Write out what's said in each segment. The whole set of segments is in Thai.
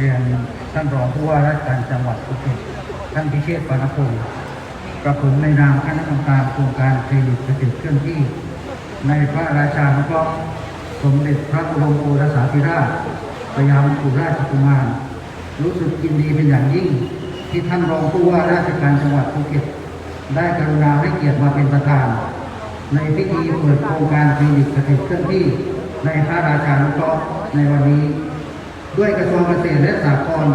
เรียนท่านรองผู้ว่าราชการจังหวัดภูเก็ตท่านพิเชษปานพงศ์กระผมในนามคณะกรรมการโครงการเครดิตเกษตรเคลื่อนที่ ในพระราชานุเคราะห์สมเด็จพระบรมโอรสาธิราชสยามกุราชกุมาร รู้สึกยินดีเป็นอย่างยิ่ง ที่ท่านรองผู้ว่าราชการจังหวัดภูเก็ต ได้กรุณาให้เกียรติมาเป็นประธาน ในพิธีเปิดโครงการเคลินิกเกษตรเคลื่อนที่ ในพระราชานุเคราะห์ในวันนี้ ด้วยกระทรวงเกษตรและสหกรณ์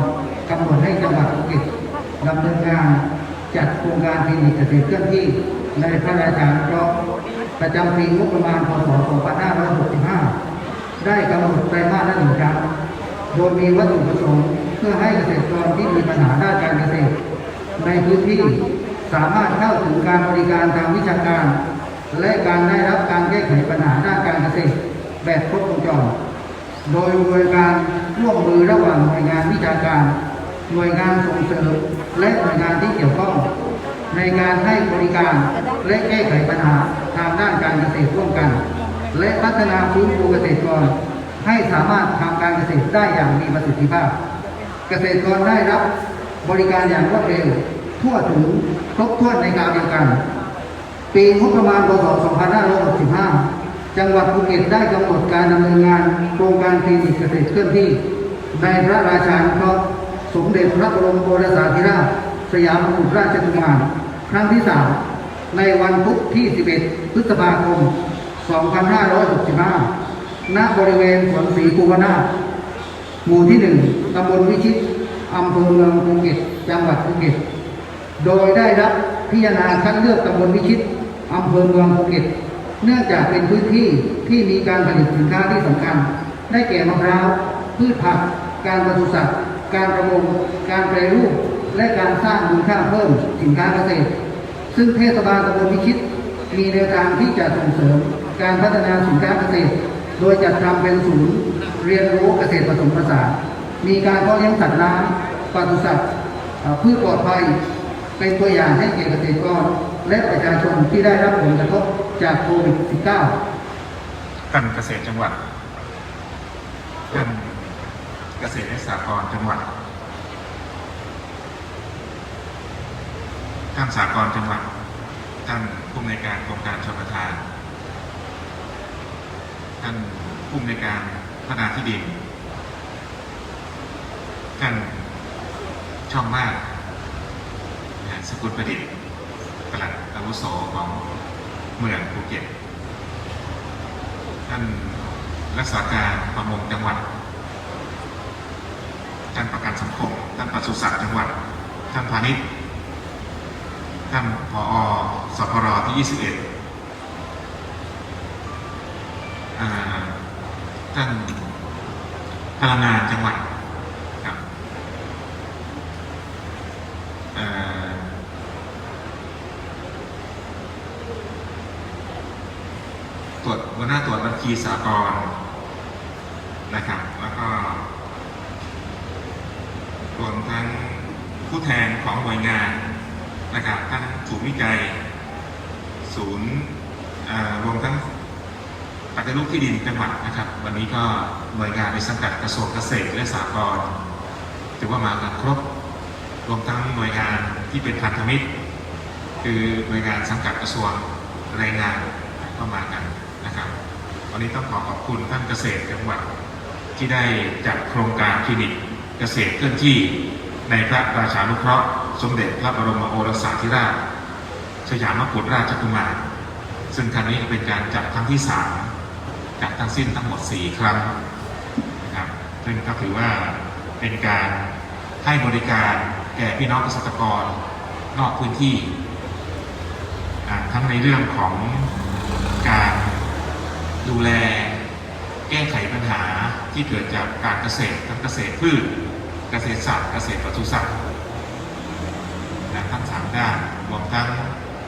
กำหนดให้จังหวัดภูเก็ตดำเนินงานจัดโครงการคลินิกเกษตรเคลื่อนที่ในพระราชานุเคราะห์ประจำปีงบประมาณพศ 2565 ได้กำหนดไตรมาสละหนึ่งครั้งโดยมีวัตถุประสงค์เพื่อให้เกษตรกรที่มีปัญหาด้านการเกษตร ในพื้นที่สามารถเข้าถึงการบริการทางวิชาการ และการได้รับการแก้ไขปัญหาด้านการเกษตรแบบครบวงจร โดยบริการร่วมมือระหว่างหน่วยงานวิชาการ หน่วยงานส่งเสริมและหน่วยงานที่เกี่ยวข้อง ในการให้บริการและแก้ไขปัญหาทางด้านการเกษตรร่วมกัน และพัฒนาฟื้นฟูเกษตรกร ให้สามารถทำการเกษตรได้อย่างมีประสิทธิภาพ เกษตรกรได้รับบริการอย่างรวดเร็ว ทั่วถึงครบถ้วนในการเดียวกัน ปีงบประมาณพศ2565 จังหวัดภูเก็ตได้กำหนดการดำเนินงาน โครงการคลินิกเกษตรเคลื่อนที่ ในพระราชานุเคราะห์สมเด็จพระบรมโอรสาธิราชสยามกุฎราชกุมารครั้งที่ 3 ในวันพุธที่ 11 พฤษภาคม 2565 ณ บริเวณสวนศรีภูวนาถหมู่ที่หนึ่งตำบลวิชิตอำเภอเมืองภูเก็ต จังหวัดภูเก็ต โดยได้รับพิจารณาคัดเลือกตำบลวิชิตอำเภอเมืองภูเก็ต เนื่องจากเป็นพื้นที่ที่มีการผลิตสินค้าที่สำคัญ ได้แก่มะพร้าวพืชผัก การปศุสัตว์ การประมง การแปรรูป และการสร้างมูลค่าเพิ่มสินค้าเกษตร ซึ่งเทศบาลตำบลวิชิต มีแนวทางที่จะส่งเสริมการพัฒนาสินค้าเกษตร โดยจัดทำเป็นศูนย์เรียนรู้เกษตรผสมผสาน มีการเพาะเลี้ยงสัตว์น้ำปศุสัตว์พืชปลอดภัย เป็นตัวอย่างให้แก่เกษตรกร และประชาชนที่ได้รับผลกระทบจากโควิด -19 ท่านเกษตรจังหวัดท่านเกษตรและสหกรณ์จังหวัดท่านสหกรจังหวัด ท่านผู้อำนการโครงการชลประทาน ท่านผู้อำนการพัฒนาที่ดิน ท่านช่องมาก สกุลประดิษฐ์ วุโสของเมืองภูเก็ต ท่านรักษาการประมงจังหวัด ท่านประกันสังคม ท่านปศุสัตว์จังหวัด ท่านพาณิชย์ ท่านผอสพรที่ 21 ท่านพลังงานจังหวัดครับเอ่อ ตรวจหัวห น้าตรวจบัญชีสากลนะครับ แล้วก็รวมทั้งผู้แทนของหน่วยงานนะครับทั้งศูนย์วิจัย ศูนย์รวมทั้งปฏิรูปที่ดินจังหวัดนะครับ วันนี้ก็หน่วยงานในสังกัดกระทรวงเกษตรและสหกรณ์ถือว่ามากันครบ รวมทั้งหน่วยงานที่เป็นพันธมิตร คือหน่วยงานสังกัดกระทรวงแรงงานก็มากันนะครับ วันนี้ต้องขอขอบคุณท่านเกษตรจังหวัดที่ได้จัดโครงการคลินิกเกษตรเคลื่อนที่ในพระราชานุเคราะห์สมเด็จพระบรมโอรสาธิราช สยามกุฎราชกุมาร ซึ่งครั้งนี้เป็นการจัดครั้งที่สามจัดทั้งสิ้นทั้งหมด 4 ครั้งนะครับซึ่งก็ถือว่าเป็นการให้บริการแก่พี่น้องเกษตรกรนอกพื้นที่ ทั้งในเรื่องของการ ดูแลแก้ไขปัญหาที่เกิดจากการเกษตรทั้งเกษตรพืช เกษตรสัตว์ เกษตรปศุสัตว์นะทั้งสามด้านรวมทั้ง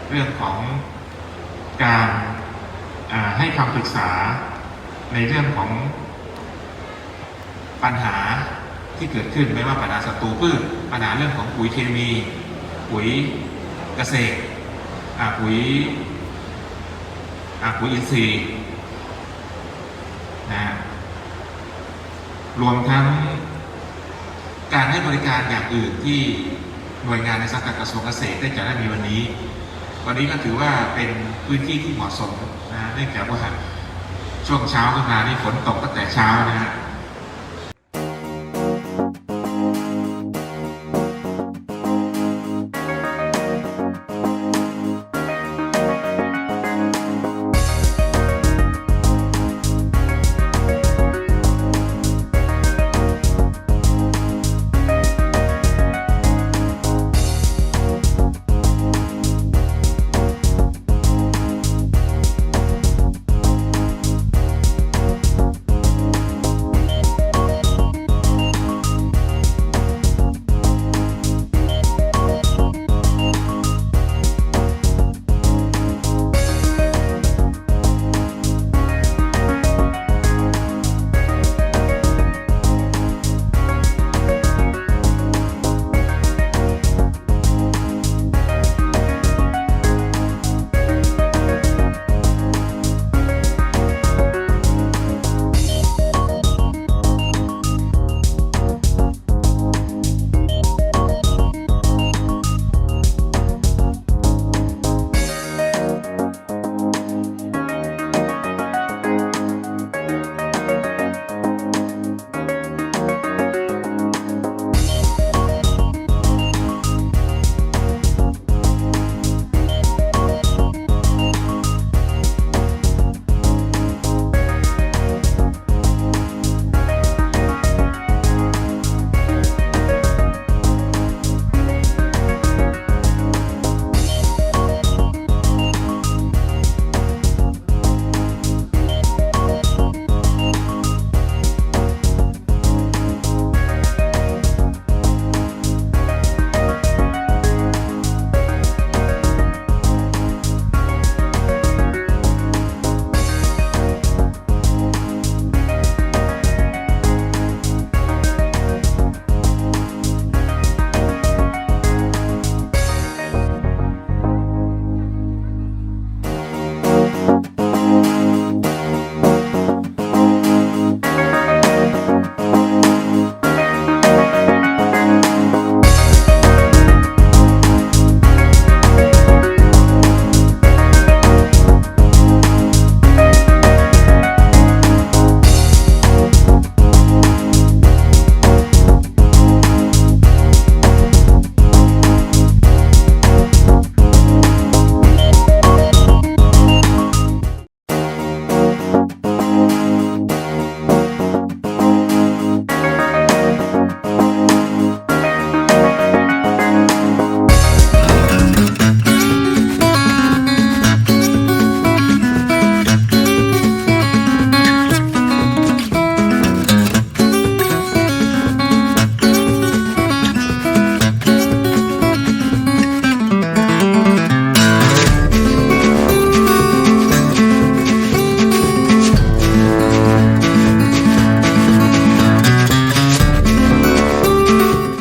เรื่องของการให้คำปรึกษาในเรื่องของปัญหาที่เกิดขึ้นไม่ว่าปัญหาศัตรูพืชปัญหาเรื่องของปุ๋ยเคมี ปุ๋ยเกษตรปุ๋ยปุ๋ยอินทรีย์ นะรวมทั้งการให้บริการอย่างอื่นที่หน่วยงานในสังกัดกระทรวงเกษตรได้จัดให้มีวันนี้ วันนี้ก็ถือว่าเป็นพื้นที่ที่เหมาะสมนะเนื่องจากว่าช่วงเช้าขึ้นมานี่ฝนตกตั้งแต่เช้านะฮะ